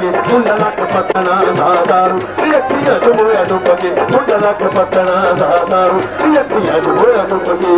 ڪنڊ لک پتڻ دادار لکي اڄ مو اڌي ڏڊن کي پتڻ دادا لڳي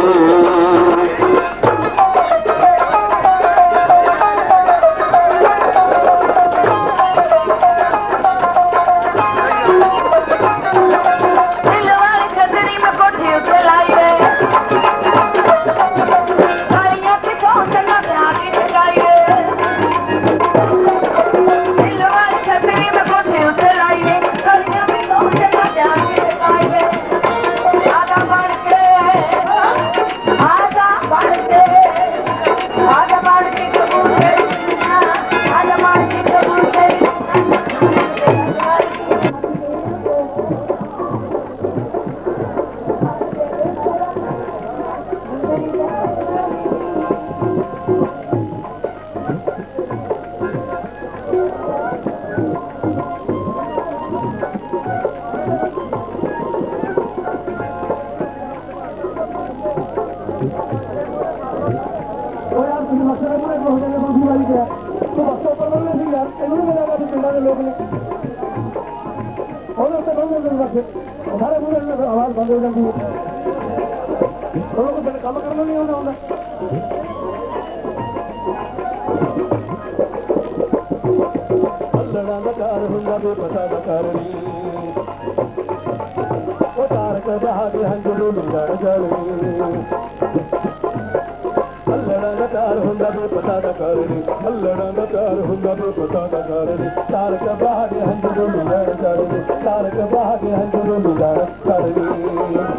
सारे बोल रहे आवाज बंद हो जाती है तो लोगों के लिए काम करना नहीं होना होगा अल्लाह ना कार हूँ ना भी पता ना कार नहीं वो तार के बाहर हंजू लूंगा जल्दी अल्लड़ा दा तार हुंदा बे पता दा कर रे अल्लड़ा दा तार हुंदा बे पता दा कर रे तार का बाहर हंज जो मिलाए कर रे तार का बाहर हंज जो मिलाए कर रे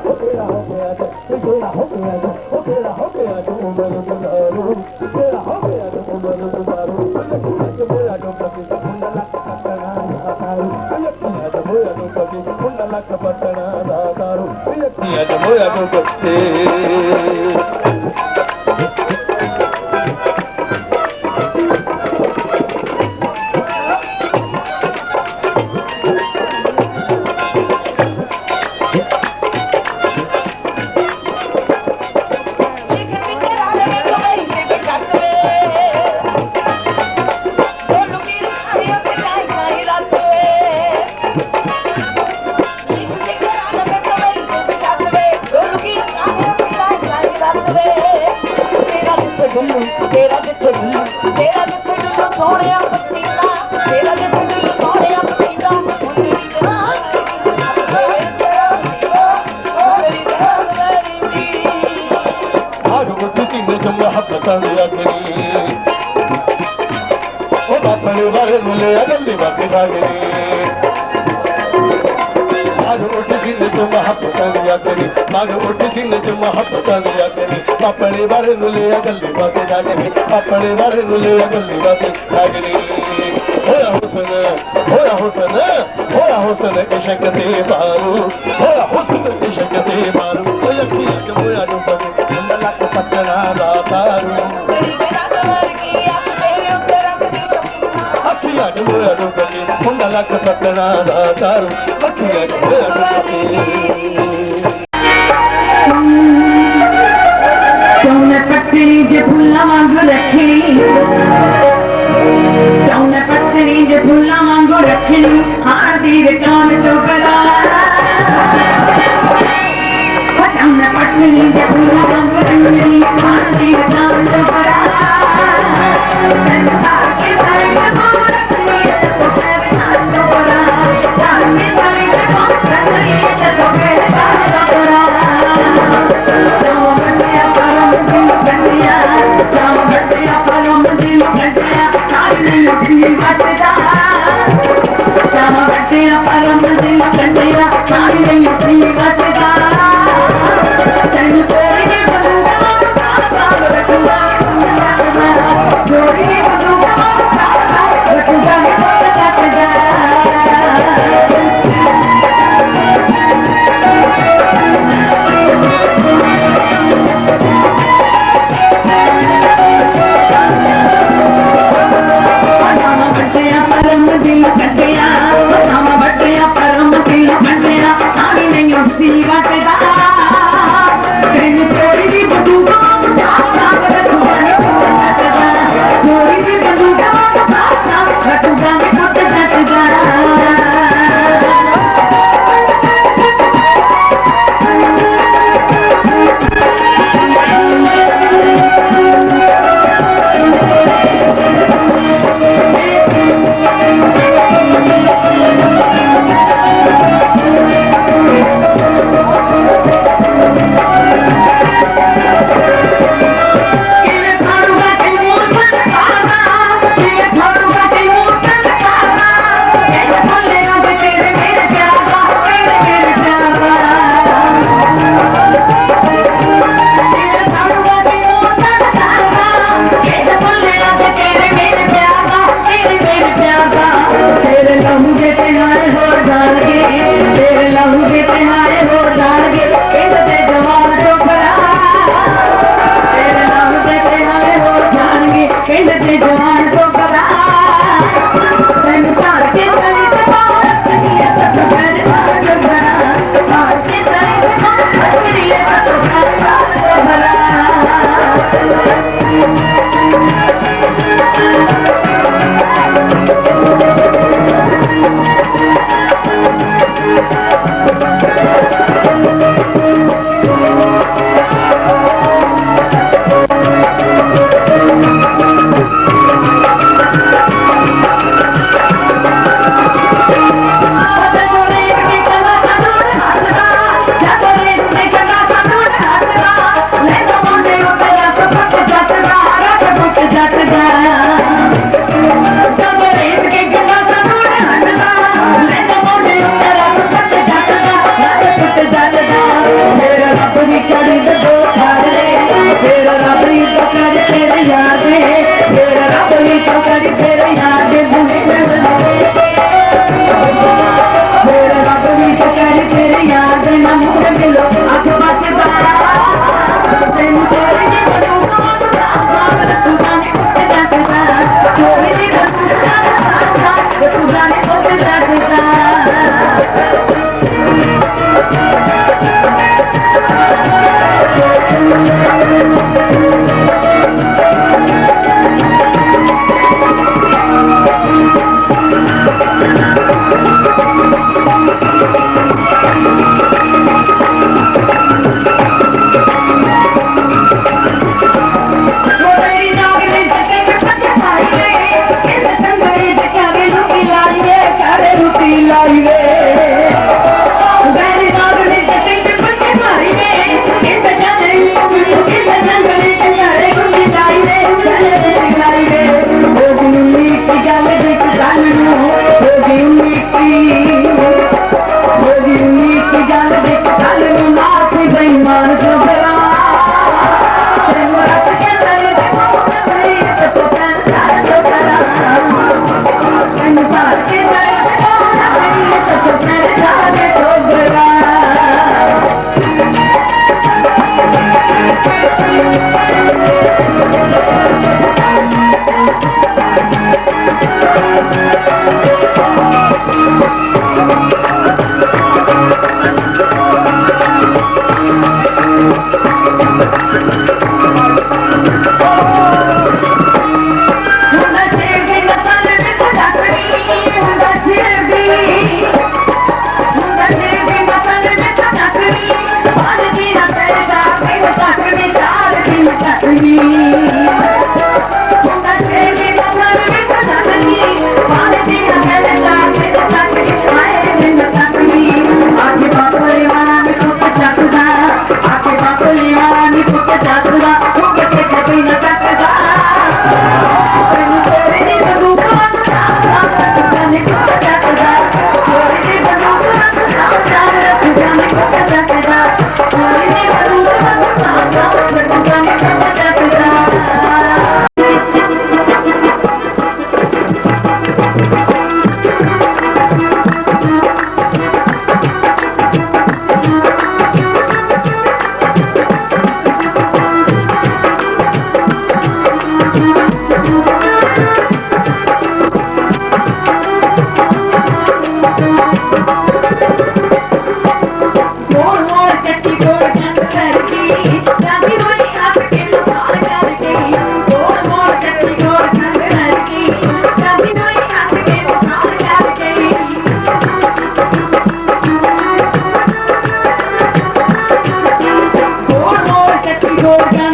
ओ तेरा हो गया तो तेरा हो गया तो ओ तेरा हो गया तो उमर गुजारो तेरा हो गया तो उमर गुजारो ये बोला जो कभी हुंदा लक पतना ਆਪਣੇ ਬਾਰੇ ਨੂੰ ਲਿਆ ਗੱਲੇ ਵਾਸੇ ਜਾਗਣੀ ਆਪਣੇ ਬਾਰੇ ਨੂੰ ਲਿਆ ਗੱਲੇ ਵਾਸੇ ਜਾਗਣੀ ਹੋਇਆ ਹੁਸਨ ਹੋਇਆ ਹੁਸਨ ਹੋਇਆ ਹੁਸਨ ਇਸ਼ਕ ਤੇ ਬਾਰੂ ਹੋਇਆ ਹੁਸਨ ਇਸ਼ਕ ਤੇ ਬਾਰੂ ਹੋਇਆ ਕੀ ਹੋਇਆ ਨੂੰ ਬੰਦ ਲੱਖ ਪੱਤਣਾ ਦਾ ਬਾਰੂ అడుగు అడుగని కుండలకు పట్టణాదారు పక్షి అడుగు అడుగని जे फुला वांगु रखणी चवण पत्नी जे फुला वांगु रखणी आरती विकाम जो कला चवण पत्नी जे फुला वांगु रखणी आरती विकाम जो कला मान Jordan.